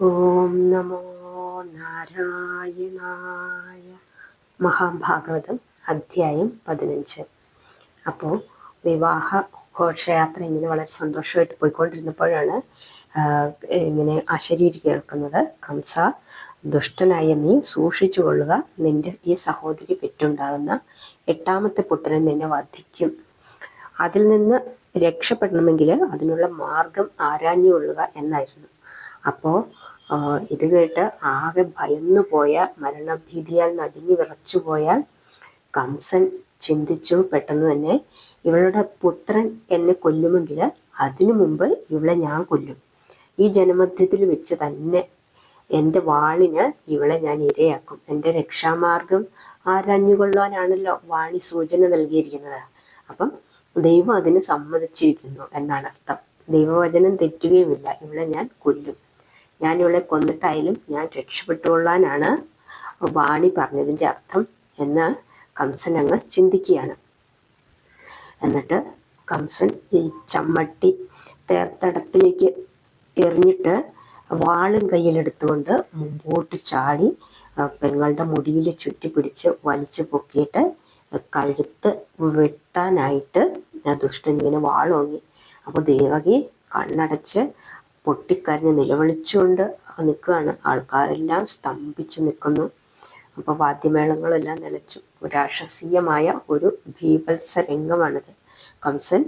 ഓം നമോ നാരായണായ. മഹാഭാഗവതം അധ്യായം പതിനഞ്ച്. അപ്പോൾ വിവാഹ ഘോഷയാത്ര ഇങ്ങനെ വളരെ സന്തോഷമായിട്ട് പോയിക്കൊണ്ടിരുന്നപ്പോഴാണ് ഇങ്ങനെ അശരീരി കേൾക്കുന്നത്. കംസ ദുഷ്ടനായ നീ സൂക്ഷിച്ചു കൊള്ളുക. നിന്റെ ഈ സഹോദരി പെറ്റുണ്ടാകുന്ന എട്ടാമത്തെ പുത്രൻ നിന്നെ വധിക്കും. അതിൽ നിന്ന് രക്ഷപ്പെടണമെങ്കിൽ അതിനുള്ള മാർഗം ആരാഞ്ഞുകൊള്ളുക എന്നായിരുന്നു. അപ്പോൾ ഇത് കേട്ട് ആകെ ഭയന്നു പോയ മരണഭീതിയാൽ നടുങ്ങി വിറച്ചുപോയ കംസൻ ചിന്തിച്ചു പെട്ടെന്ന് തന്നെ ഇവളുടെ പുത്രൻ എന്നെ കൊല്ലുമെങ്കിൽ അതിനു മുമ്പ് ഇവളെ ഞാൻ കൊല്ലും. ഈ ജനമധ്യത്തിൽ വെച്ച് തന്നെ എന്റെ വാളിന് ഇവളെ ഞാൻ ഇരയാക്കും. എന്റെ രക്ഷാമാർഗം ആരഞ്ഞുകൊള്ളാനാണല്ലോ വാണി സൂചന നൽകിയിരിക്കുന്നത്. അപ്പം ദൈവം അതിന് സമ്മതിച്ചിരിക്കുന്നു എന്നാണ് അർത്ഥം. ദൈവവചനം തെറ്റുകയുമില്ല. ഇവളെ ഞാൻ കൊല്ലും. ഞാൻ ഇവളെ കൊന്നിട്ടായാലും ഞാൻ രക്ഷപ്പെട്ടുകൊള്ളാനാണ് വാണി പറഞ്ഞതിന്റെ അർത്ഥം എന്ന് കംസൻ അങ്ങ് ചിന്തിക്കുകയാണ്. എന്നിട്ട് കംസൻ ഈ ചമ്മട്ടി തേർത്തടത്തിലേക്ക് എറിഞ്ഞിട്ട് വാളും കയ്യിലെടുത്തുകൊണ്ട് മുമ്പോട്ട് ചാടി പെങ്ങളുടെ മുടിയിൽ ചുറ്റി പിടിച്ച് വലിച്ചു പൊക്കിയിട്ട് കഴുത്ത് വെട്ടാനായിട്ട് ദുഷ്ടൻ ഇങ്ങനെ വാളോങ്ങി. അപ്പോൾ ദേവകി കണ്ണടച്ച് പൊട്ടിക്കരഞ്ഞ് നിലവിളിച്ചുകൊണ്ട് നിൽക്കുകയാണ്. ആൾക്കാരെല്ലാം സ്തംഭിച്ച് നിൽക്കുന്നു. അപ്പോൾ വാദ്യമേളങ്ങളെല്ലാം നിലച്ചു. രാക്ഷസീയമായ ഒരു ഭീപത്സ രംഗമാണിത് കംസൻ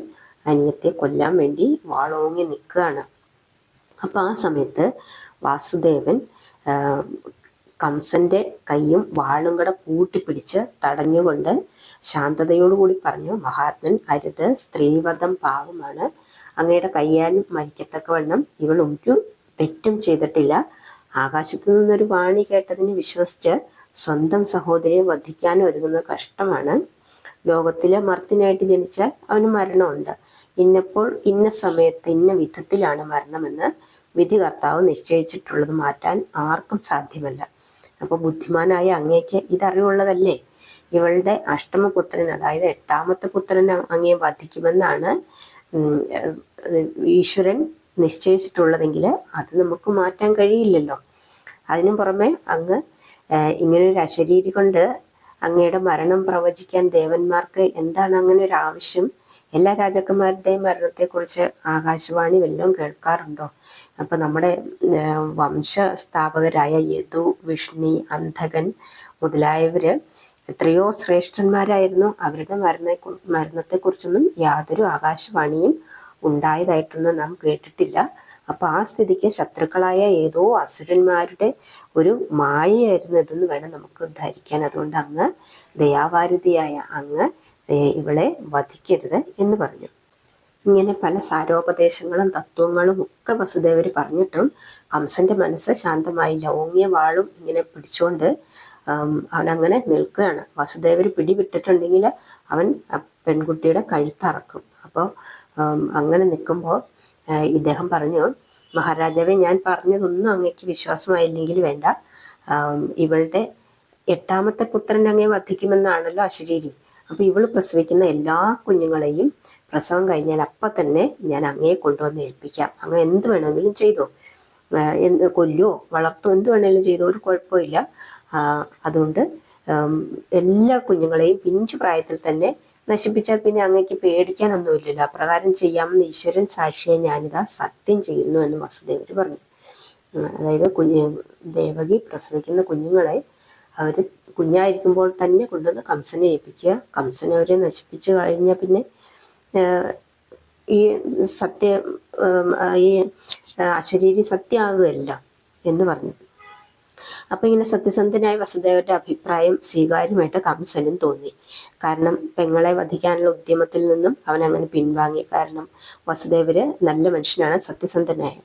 അനിയത്തെ കൊല്ലാൻ വേണ്ടി വാളോങ്ങി നിൽക്കുകയാണ്. അപ്പോൾ ആ സമയത്ത് വാസുദേവൻ കംസന്റെ കൈയും വാളും കൂടെ കൂട്ടിപ്പിടിച്ച് തടഞ്ഞുകൊണ്ട് ശാന്തതയോടുകൂടി പറഞ്ഞു മഹാത്മൻ അരുത്. സ്ത്രീവധം പാവമാണ് അങ്ങയുടെ കയ്യാലും മരിക്കത്തക്കവണ്ണം ഇവൾ ഒരു തെറ്റും ചെയ്തിട്ടില്ല. ആകാശത്തു നിന്നൊരു വാണി കേട്ടതിന് വിശ്വസിച്ച് സ്വന്തം സഹോദരിയെ വധിക്കാൻ ഒരുങ്ങുന്ന കഷ്ടമാണ്. ലോകത്തിലെ മർത്തിനായിട്ട് ജനിച്ചാൽ അവന് മരണമുണ്ട്. ഇന്നപ്പോൾ ഇന്ന സമയത്ത് ഇന്ന വിധത്തിലാണ് മരണമെന്ന് വിധി കർത്താവ് നിശ്ചയിച്ചിട്ടുള്ളത് മാറ്റാൻ ആർക്കും സാധ്യമല്ല. അപ്പോൾ ബുദ്ധിമാനായ അങ്ങേക്ക് ഇതറിവുള്ളതല്ലേ? ഇവളുടെ അഷ്ടമപുത്രൻ അതായത് എട്ടാമത്തെ പുത്രൻ അങ്ങേ വധിക്കുമെന്നാണ് ഈശ്വരൻ നിശ്ചയിച്ചിട്ടുള്ളതെങ്കിൽ അത് നമുക്ക് മാറ്റാൻ കഴിയില്ലല്ലോ. അതിനു പുറമെ അങ്ങ് ഇങ്ങനൊരു അശരീരി കൊണ്ട് അങ്ങയുടെ മരണം പ്രവചിക്കാൻ ദേവന്മാർക്ക് എന്താണ് അങ്ങനെ ഒരു ആവശ്യം? എല്ലാ രാജാക്കന്മാരുടെയും മരണത്തെക്കുറിച്ച് ആകാശവാണി വല്ലതും കേൾക്കാറുണ്ടോ? അപ്പൊ നമ്മുടെ വംശ സ്ഥാപകരായ യദു വിഷ്ണി അന്ധകൻ മുതലായവര് എത്രയോ ശ്രേഷ്ഠന്മാരായിരുന്നു. അവരുടെ മരണ മരണത്തെക്കുറിച്ചൊന്നും യാതൊരു ആകാശവാണിയും ഉണ്ടായതായിട്ടൊന്നും നാം കേട്ടിട്ടില്ല. അപ്പൊ ആ സ്ഥിതിക്ക് ശത്രുക്കളായ ഏതോ അസുരന്മാരുടെ ഒരു മായയായിരുന്നു ഇതെന്ന് വേണം നമുക്ക് ധരിക്കാൻ. അതുകൊണ്ട് അങ്ങ് ദയാവാരുതിയായ അങ്ങ് ഇവളെ വധിക്കരുത് എന്ന് പറഞ്ഞു. ഇങ്ങനെ പല സാരോപദേശങ്ങളും തത്വങ്ങളും ഒക്കെ വസുദേവർ പറഞ്ഞിട്ടും കംസന്റെ മനസ്സ് ശാന്തമായില്ല ഓങ്ങിയ വാളും ഇങ്ങനെ പിടിച്ചുകൊണ്ട് അവനങ്ങനെ നിൽക്കുകയാണ്. വസുദേവർ പിടിവിട്ടിട്ടുണ്ടെങ്കിൽ അവൻ പെൺകുട്ടിയുടെ കഴുത്തറക്കും. അപ്പോൾ അങ്ങനെ നിൽക്കുമ്പോൾ ഇദ്ദേഹം പറഞ്ഞു മഹാരാജാവെ ഞാൻ പറഞ്ഞതൊന്നും അങ്ങേക്ക് വിശ്വാസമായില്ലെങ്കിൽ വേണ്ട. ഇവളുടെ എട്ടാമത്തെ പുത്രൻ അങ്ങേ വധിക്കുമെന്നാണല്ലോ അശരീരി അപ്പൊ ഇവൾ പ്രസവിക്കുന്ന എല്ലാ കുഞ്ഞുങ്ങളെയും പ്രസവം കഴിഞ്ഞാൽ അപ്പം തന്നെ ഞാൻ അങ്ങയെ കൊണ്ടുവന്ന് ഏൽപ്പിക്കാം. അങ്ങ് എന്ത് വേണമെങ്കിലും ചെയ്തോ. കൊല്ലോ വളർത്തോ എന്ത് വേണമെങ്കിലും ചെയ്തോ ഒരു കുഴപ്പമില്ല. അതുകൊണ്ട് എല്ലാ കുഞ്ഞുങ്ങളെയും പിഞ്ചു പ്രായത്തിൽ തന്നെ നശിപ്പിച്ചാൽ പിന്നെ അങ്ങക്ക് പേടിക്കാനൊന്നുമില്ലല്ലോ. അപ്രകാരം ചെയ്യാമെന്ന് ഈശ്വരൻ സാക്ഷിയെ ഞാനിതാ സത്യം ചെയ്യുന്നു എന്ന് വസുദേവർ പറഞ്ഞു. അതായത് കുഞ്ഞ് ദേവകി പ്രസവിക്കുന്ന കുഞ്ഞുങ്ങളെ അവർ കുഞ്ഞായിരിക്കുമ്പോൾ തന്നെ കൊണ്ടുവന്ന് കംസനെ ഏൽപ്പിക്കുക. കംസനെ അവരെ നശിപ്പിച്ചു കഴിഞ്ഞാൽ പിന്നെ ഈ സത്യ ഈ അശരീരി സത്യമാകുകയല്ല എന്ന് പറഞ്ഞു. അപ്പൊ ഇങ്ങനെ സത്യസന്ധനായ വസുദേവന്റെ അഭിപ്രായം സ്വീകാര്യമായിട്ട് കംസനും തോന്നി. കാരണം പെങ്ങളെ വധിക്കാനുള്ള ഉദ്യമത്തിൽ നിന്നും അവൻ അങ്ങനെ പിൻവാങ്ങി. കാരണം വസുദേവര് നല്ല മനുഷ്യനാണ് സത്യസന്ധനായ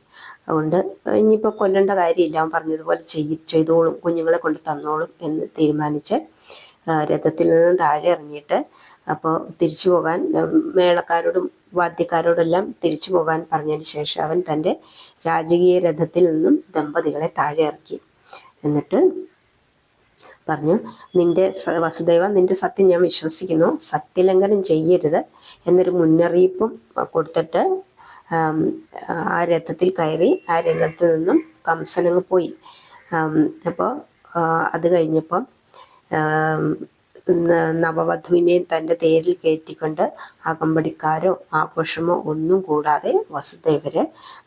അതുകൊണ്ട് ഇനിയിപ്പോൾ കൊല്ലേണ്ട കാര്യമില്ല. അവൻ പറഞ്ഞതുപോലെ ചെയ് ചെയ്തോളും കുഞ്ഞുങ്ങളെ കൊണ്ട് തന്നോളും എന്ന് തീരുമാനിച്ച് രഥത്തിൽ നിന്ന് താഴെ ഇറങ്ങിയിട്ട് അപ്പോൾ തിരിച്ചു പോകാൻ മേളക്കാരോടും വാദ്യക്കാരോടെല്ലാം തിരിച്ചു പോകാൻ പറഞ്ഞതിന് ശേഷം അവൻ തന്റെ രാജകീയ രഥത്തിൽ നിന്നും ദമ്പതികളെ താഴെ ഇറക്കി. എന്നിട്ട് പറഞ്ഞു നിന്റെ വസുദേവ നിന്റെ സത്യം ഞാൻ വിശ്വസിക്കുന്നു. സത്യലംഘനം ചെയ്യരുത് എന്നൊരു മുന്നറിയിപ്പും കൊടുത്തിട്ട് ആം, രഥത്തിൽ കയറി ആ രംഗത്ത് നിന്നും കംസനങ്ങ് പോയി. അപ്പോൾ അത് കഴിഞ്ഞപ്പം നവവധുവിനെ തന്റെ തേരിൽ കയറ്റിക്കൊണ്ട് അകമ്പടിക്കാരോ ആഘോഷമോ ഒന്നും കൂടാതെ വസുദേവരെ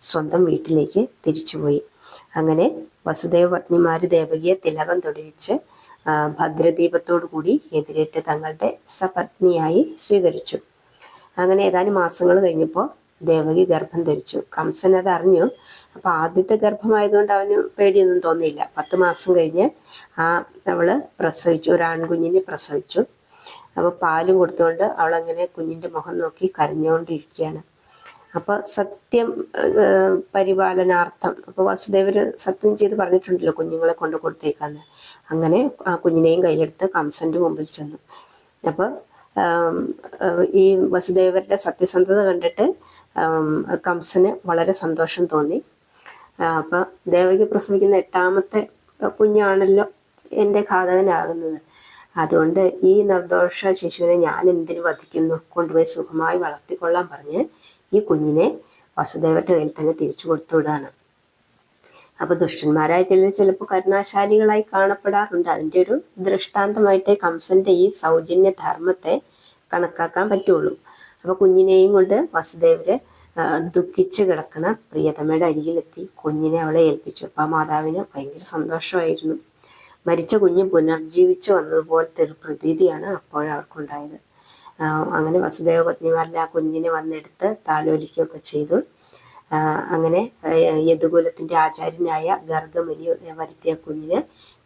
സ്വന്തം വീട്ടിലേക്ക് തിരിച്ചുപോയി. അങ്ങനെ വസുദേവ പത്നിമാര് ദേവകിയെ തിലകം തൊടിവിച്ച് ഭദ്രദീപത്തോടു കൂടി എതിരേറ്റ് തങ്ങളുടെ സപത്നിയായി സ്വീകരിച്ചു. അങ്ങനെ ഏതാനും മാസങ്ങൾ കഴിഞ്ഞപ്പോൾ ദേവകി ഗർഭം ധരിച്ചു. കംസൻ അത് അറിഞ്ഞു. അപ്പൊ ആദ്യത്തെ ഗർഭമായതുകൊണ്ട് അവന് പേടിയൊന്നും തോന്നിയില്ല. പത്ത് മാസം കഴിഞ്ഞ് ആ അവൾ പ്രസവിച്ചു. ഒരു ആൺകുഞ്ഞിനെ പ്രസവിച്ചു. അപ്പോൾ പാലും കൊടുത്തുകൊണ്ട് അവളങ്ങനെ കുഞ്ഞിന്റെ മുഖം നോക്കി കരഞ്ഞുകൊണ്ടിരിക്കുകയാണ് അപ്പൊ സത്യം പരിപാലനാർത്ഥം. അപ്പൊ വാസുദേവർ സത്യം ചെയ്ത് പറഞ്ഞിട്ടുണ്ടല്ലോ കുഞ്ഞുങ്ങളെ കൊണ്ട് കൊടുത്തേക്കാന്ന്. അങ്ങനെ ആ കുഞ്ഞിനെയും കയ്യിലെടുത്ത് കംസന്റെ മുമ്പിൽ ചെന്നു. അപ്പൊ ആം, ഏഹ്, ഈ വസുദേവരുടെ സത്യസന്ധത കണ്ടിട്ട് കംസന് വളരെ സന്തോഷം തോന്നി. അപ്പോൾ അപ്പൊ ദേവകി പ്രസവിക്കുന്ന എട്ടാമത്തെ കുഞ്ഞാണല്ലോ എന്റെ ഘാതകനാകുന്നത്. അതുകൊണ്ട് ഈ നിർദോഷ ശിശുവിനെ ഞാൻ എന്തിനു വധിക്കുന്നു? കൊണ്ടുപോയി സുഖമായി വളർത്തിക്കൊള്ളാൻ പറഞ്ഞ് ഈ കുഞ്ഞിനെ വസുദേവരുടെ കയ്യിൽ തന്നെ തിരിച്ചു കൊടുത്തു വിടാണ് അപ്പൊ ദുഷ്ടന്മാരായ ചിലർ ചിലപ്പോൾ കരുണാശാലികളായി കാണപ്പെടാറുണ്ട്. അതിന്റെ ഒരു ദൃഷ്ടാന്തമായിട്ട് കംസന്റെ ഈ സൗജന്യ ധർമ്മത്തെ കണക്കാക്കാൻ പറ്റുള്ളൂ. അപ്പൊ കുഞ്ഞിനെയും കൊണ്ട് വസുദേവര് ദുഃഖിച്ച് കിടക്കണ പ്രിയതമയുടെ അരികിലെത്തി കുഞ്ഞിനെ അവളെ ഏൽപ്പിച്ചു. അപ്പൊ ആ മാതാവിന് ഭയങ്കര സന്തോഷമായിരുന്നു. മരിച്ച കുഞ്ഞ് പുനർജീവിച്ചു വന്നതുപോലത്തെ ഒരു പ്രതീതിയാണ് അപ്പോഴവർക്കുണ്ടായത് അങ്ങനെ വസുദേവ പത്നിമാരിൽ ആ കുഞ്ഞിനെ വന്നെടുത്ത് താലോലിക്കുകയൊക്കെ ചെയ്തു. അങ്ങനെ യദുകുലത്തിന്റെ ആചാര്യനായ ഗർഗമുനി വരുത്തിയ കുഞ്ഞിന്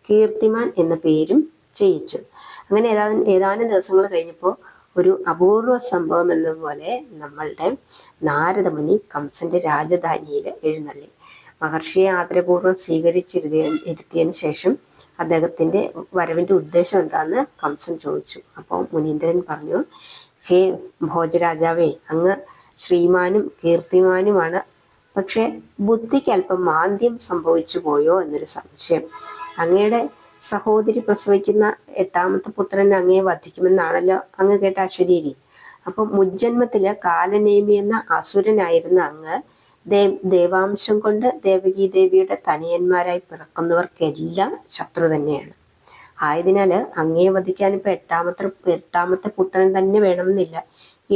കീർത്തിമാൻ എന്ന പേരും ചെയ്യിച്ചു. അങ്ങനെ ഏതാനും ഏതാനും ദിവസങ്ങൾ കഴിഞ്ഞപ്പോൾ ഒരു അപൂർവ സംഭവം എന്നതുപോലെ നമ്മളുടെ നാരദമുനി കംസന്റെ രാജധാനിയിൽ എഴുന്നള്ളി. മഹർഷിയെ ആദരപൂർവം സ്വീകരിച്ചിരുത്തിയ ഇരുത്തിയതിനു ശേഷം അദ്ദേഹത്തിന്റെ വരവിന്റെ ഉദ്ദേശം എന്താന്ന് കംസൻ ചോദിച്ചു. അപ്പോൾ മുനീന്ദ്രൻ പറഞ്ഞു ഹേ ഭോജരാജാവേ അങ്ങ് ശ്രീമാനും കീർത്തിമാനുമാണ്. പക്ഷെ ബുദ്ധിക്ക് അല്പം മാന്ദ്യം സംഭവിച്ചു പോയോ എന്നൊരു സംശയം. അങ്ങയുടെ സഹോദരി പ്രസവിക്കുന്ന എട്ടാമത്തെ പുത്രൻ അങ്ങയെ വധിക്കുമെന്നാണല്ലോ അങ്ങ് കേട്ട അശരീരി അപ്പൊ മുജ്ജന്മത്തിൽ കാലനേമി എന്ന അസുരനായിരുന്ന അങ്ങ് ദേ ദേവാംശം കൊണ്ട് ദേവകീ ദേവിയുടെ തനിയന്മാരായി പിറക്കുന്നവർക്കെല്ലാം ശത്രു തന്നെയാണ്. ആയതിനാല് അങ്ങേ വധിക്കാൻ ഇപ്പം എട്ടാമത്തെ എട്ടാമത്തെ പുത്രൻ തന്നെ വേണമെന്നില്ല.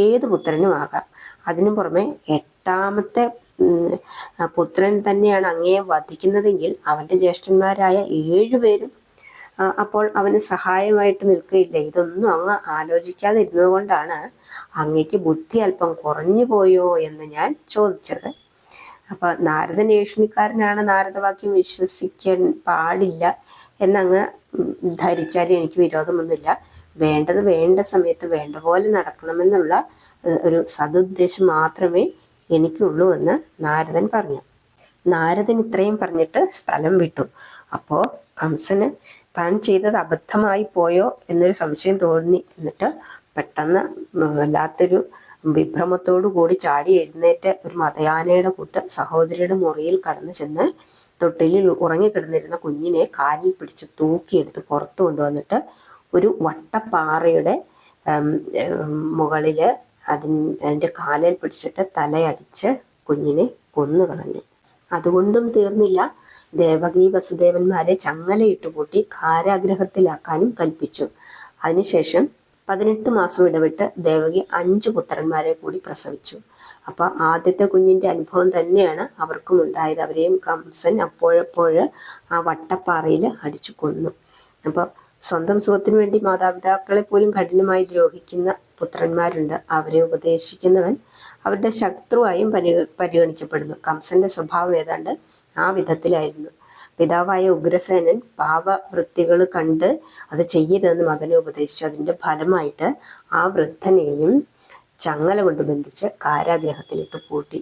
ഏത് പുത്രനും ആകാം. അതിനു പുറമെ എട്ടാമത്തെ പുത്രൻ തന്നെയാണ് അങ്ങയെ വധിക്കുന്നതെങ്കിൽ അവന്റെ ജ്യേഷ്ഠന്മാരായ ഏഴുപേരും അപ്പോൾ അവന് സഹായമായിട്ട് നിൽക്കുകയില്ല. ഇതൊന്നും അങ്ങ് ആലോചിക്കാതെ ഇരുന്നത് കൊണ്ടാണ് അങ്ങയ്ക്ക് ബുദ്ധി അല്പം കുറഞ്ഞു പോയോ എന്ന് ഞാൻ ചോദിച്ചത്. അപ്പൊ നാരദൻ ഏഷണിക്കാരനാണ് നാരദവാക്യം വിശ്വസിക്കാൻ പാടില്ല എന്നങ്ങ് ധരിച്ചാലും എനിക്ക് വിരോധമൊന്നുമില്ല വേണ്ടത് വേണ്ട സമയത്ത് വേണ്ട പോലെ നടക്കണമെന്നുള്ള ഒരു സതുദ്ദേശം മാത്രമേ എനിക്കുള്ളൂ എന്ന് നാരദൻ പറഞ്ഞു. നാരദൻ ഇത്രയും പറഞ്ഞിട്ട് സ്ഥലം വിട്ടു. അപ്പോ കംസന് താൻ ചെയ്തത് അബദ്ധമായി പോയോ എന്നൊരു സംശയം തോന്നി. എന്നിട്ട് പെട്ടെന്ന് വല്ലാത്തൊരു വിഭ്രമത്തോടു കൂടി ചാടി എഴുന്നേറ്റ് ഒരു മതയാനയുടെ കൂട്ട് സഹോദരിയുടെ മുറിയിൽ കടന്നു ചെന്ന് തൊട്ടിലിൽ ഉറങ്ങിക്കിടന്നിരുന്ന കുഞ്ഞിനെ കാലിൽ പിടിച്ച് തൂക്കിയെടുത്ത് പുറത്തു കൊണ്ടുവന്നിട്ട് ഒരു വട്ടപ്പാറയുടെ മുകളിൽ അതിന്റെ അതിന് അതിന്റെ കാലിൽ പിടിച്ചിട്ട് തലയടിച്ച് കുഞ്ഞിനെ കൊന്നു കളഞ്ഞു അതുകൊണ്ടും തീർന്നില്ല. ദേവകി വസുദേവന്മാരെ ചങ്ങലയിട്ട് പൂട്ടി കാരാഗ്രഹത്തിലാക്കാനും കൽപ്പിച്ചു. അതിനുശേഷം പതിനെട്ട് മാസം ഇടവിട്ട് ദേവകി അഞ്ച് പുത്രന്മാരെ കൂടി പ്രസവിച്ചു. അപ്പൊ ആദ്യത്തെ കുഞ്ഞിന്റെ അനുഭവം തന്നെയാണ് അവർക്കും ഉണ്ടായത്. അവരെയും കംസൻ അപ്പോഴപ്പോഴ് ആ വട്ടപ്പാറയിൽ അടിച്ചു കൊന്നു. അപ്പൊ സ്വന്തം സുഖത്തിനു വേണ്ടി മാതാപിതാക്കളെ പോലും കഠിനമായി ദ്രോഹിക്കുന്ന പുത്രന്മാരുണ്ട്. അവരെ ഉപദേശിക്കുന്നവൻ അവരുടെ ശത്രുവായും പരിഗ പരിഗണിക്കപ്പെടുന്നു. കംസന്റെ സ്വഭാവം ഏതാണ്ട് ആ വിധത്തിലായിരുന്നു. പിതാവായ ഉഗ്രസേനൻ പാപവൃത്തികൾ കണ്ട് അത് ചെയ്യരുതെന്ന് മകനെ ഉപദേശിച്ചു. അതിന്റെ ഫലമായിട്ട് ആ വൃദ്ധനെയും ചങ്ങല കൊണ്ട് ബന്ധിച്ച് കാരാഗ്രഹത്തിലിട്ട് പൂട്ടി.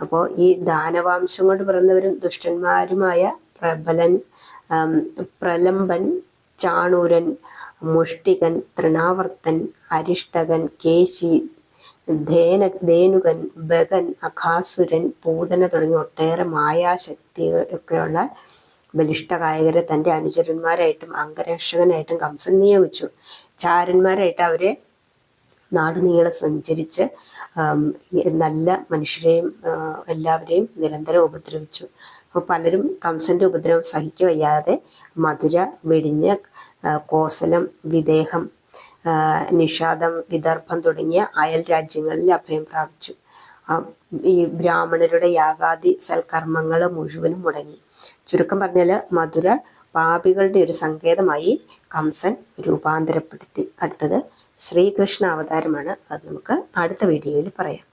അപ്പോൾ ഈ ദാനവാംശം കൊണ്ട് പിറന്നവരും ദുഷ്ടന്മാരുമായ പ്രബലൻ പ്രലംബൻ ചാണൂരൻ മുഷ്ടികൻ തൃണാവർത്തൻ അരിഷ്ടകൻ കേശി ധേന ധേനുകൻ ബഗൻ അഖാസുരൻ പൂതന തുടങ്ങിയ ഒട്ടേറെ മായാശക്തി ഒക്കെയുള്ള ബലിഷ്ഠ ഗായകരെ തന്റെ അനുചരന്മാരായിട്ടും അംഗരക്ഷകനായിട്ടും കംസൻ നിയോഗിച്ചു. ചാരന്മാരായിട്ട് അവരെ നാടുനീളെ സഞ്ചരിച്ച് നല്ല മനുഷ്യരെയും എല്ലാവരെയും നിരന്തരം ഉപദ്രവിച്ചു. അപ്പോൾ പലരും കംസന്റെ ഉപദ്രവം സഹിക്കവയ്യാതെ വയ്യാതെ മധുര വെടിഞ്ഞ് കോസലം വിദേഹം നിഷാദം വിദർഭം തുടങ്ങിയ അയൽ രാജ്യങ്ങളിൽ അഭയം പ്രാപിച്ചു. ഈ ബ്രാഹ്മണരുടെ യാഗാദി സൽക്കർമ്മങ്ങൾ മുഴുവനും മുടങ്ങി. ചുരുക്കം പറഞ്ഞാൽ മധുര പാപികളുടെ ഒരു സങ്കേതമായി കംസൻ രൂപാന്തരപ്പെടുത്തി. അടുത്തത് ശ്രീകൃഷ്ണ അവതാരമാണ് അത് നമുക്ക് അടുത്ത വീഡിയോയിൽ പറയാം.